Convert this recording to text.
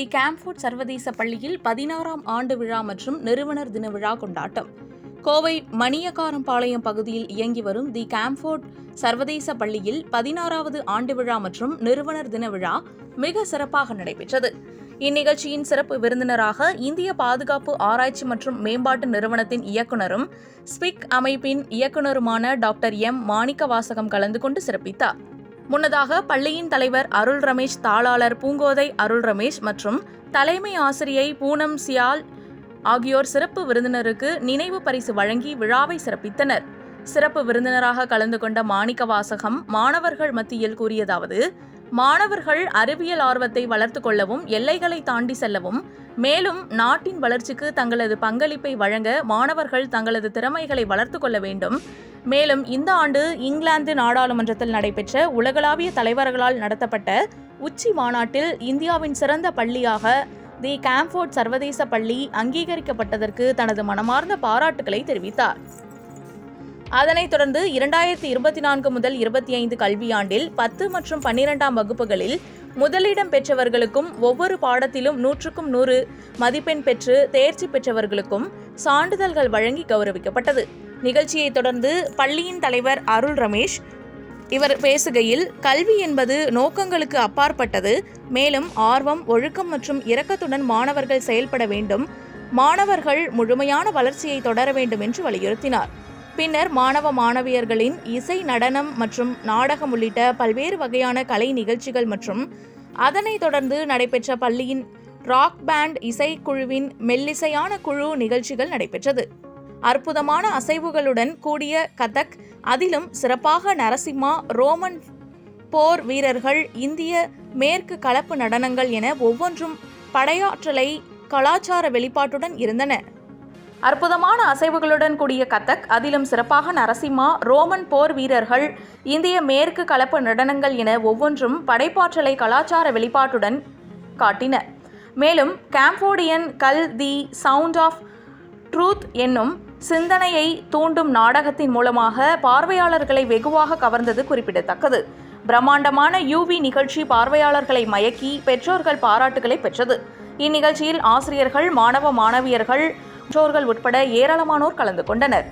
தி Camford சர்வதேச பள்ளியில் பதினாறாம் ஆண்டு விழா மற்றும் நிறுவனர் தின விழா கொண்டாட்டம். கோவை மணியக்காரம்பாளையம் பகுதியில் இயங்கி வரும் தி கேம்ஃபோர்ட் சர்வதேச பள்ளியில் பதினாறாவது ஆண்டு விழா மற்றும் நிறுவனர் தின விழா மிக சிறப்பாக நடைபெற்றது. இந்நிகழ்ச்சியின் சிறப்பு விருந்தினராக இந்திய பாதுகாப்பு ஆராய்ச்சி மற்றும் மேம்பாட்டு நிறுவனத்தின் இயக்குனரும் ஸ்பிக் அமைப்பின் இயக்குனருமான டாக்டர் எம். மாணிக்கவாசகம் கலந்து கொண்டு சிறப்பித்தார். முன்னதாக பள்ளியின் தலைவர் அருள் ரமேஷ் தாளாளர் பூங்கோதை அருள் ரமேஷ் மற்றும் தலைமை ஆசிரியை பூனம் சியால் ஆகியோர் சிறப்பு விருந்தினருக்கு நினைவு பரிசு வழங்கி விழாவை சிறப்பித்தனர். சிறப்பு விருந்தினராக கலந்து கொண்ட மாணிக்க வாசகம் மாணவர்கள் மத்தியில் கூறியதாவது மாணவர்கள் அறிவியல் ஆர்வத்தை வளர்த்து கொள்ளவும் எல்லைகளை தாண்டி செல்லவும் மேலும் நாட்டின் வளர்ச்சிக்கு தங்களது பங்களிப்பை வழங்க மாணவர்கள் தங்களது திறமைகளை வளர்த்து கொள்ள வேண்டும். மேலும் இந்த ஆண்டு இங்கிலாந்து நாடாளுமன்றத்தில் நடைபெற்ற உலகளாவிய தலைவர்களால் நடத்தப்பட்ட உச்சி மாநாட்டில் இந்தியாவின் சிறந்த பள்ளியாக தி கேம்ஃபோர்ட் சர்வதேச பள்ளி அங்கீகரிக்கப்பட்டதற்கு தனது மனமார்ந்த பாராட்டுகளை தெரிவித்தார். அதனைத் தொடர்ந்து இரண்டாயிரத்தி இருபத்தி நான்கு முதல் இருபத்தி ஐந்து கல்வியாண்டில் பத்து மற்றும் பன்னிரெண்டாம் வகுப்புகளில் முதலிடம் பெற்றவர்களுக்கும் ஒவ்வொரு பாடத்திலும் நூற்றுக்கும் நூறு மதிப்பெண் பெற்று தேர்ச்சி பெற்றவர்களுக்கும் சான்றிதழ்கள் வழங்கி கௌரவிக்கப்பட்டது. நிகழ்ச்சியைத் தொடர்ந்து பள்ளியின் தலைவர் அருள் ரமேஷ் இவர் பேசுகையில் கல்வி என்பது நோக்கங்களுக்கு அப்பாற்பட்டது. மேலும் ஆர்வம் ஒழுக்கம் மற்றும் இரக்கத்துடன் மாணவர்கள் செயல்பட வேண்டும். மாணவர்கள் முழுமையான வளர்ச்சியை தொடர வேண்டும் என்று வலியுறுத்தினார். பின்னர் மாணவ மாணவியர்களின் இசை நடனம் மற்றும் நாடகம் உள்ளிட்ட பல்வேறு வகையான கலை நிகழ்ச்சிகள் மற்றும் அதனைத் தொடர்ந்து நடைபெற்ற பள்ளியின் ராக் பேண்ட் இசைக்குழுவின் மெல்லிசையான குழு நிகழ்ச்சிகள் நடைபெற்றது. அற்புதமான அசைவுகளுடன் கூடிய கதக் அதிலும் சிறப்பாக நரசிம்மா ரோமன் போர் வீரர்கள் இந்திய மேற்கு கலப்பு நடனங்கள் என ஒவ்வொன்றும் படையாற்றலை கலாச்சார வெளிப்பாட்டுடன் இருந்தன. அற்புதமான அசைவுகளுடன் கூடிய கதக் அதிலும் சிறப்பாக நரசிம்மா ரோமன் போர் வீரர்கள் இந்திய மேற்கு கலப்பு நடனங்கள் என ஒவ்வொன்றும் படைப்பாற்றலை கலாச்சார வெளிப்பாட்டுடன் காட்டின. மேலும் கேம்போடியன் கல் தி சவுண்ட் ஆஃப் ட்ரூத் என்னும் சிந்தனையை தூண்டும் நாடகத்தின் மூலமாக பார்வையாளர்களை வெகுவாக கவர்ந்தது குறிப்பிடத்தக்கது. பிரம்மாண்டமான யூவி நிகழ்ச்சி பார்வையாளர்களை மயக்கி பெற்றோர்கள் பாராட்டுகளை பெற்றது. இந்நிகழ்ச்சியில் ஆசிரியர்கள் மாணவ மாணவியர்கள் பெற்றோர்கள் உட்பட ஏராளமானோர் கலந்து கொண்டனர்.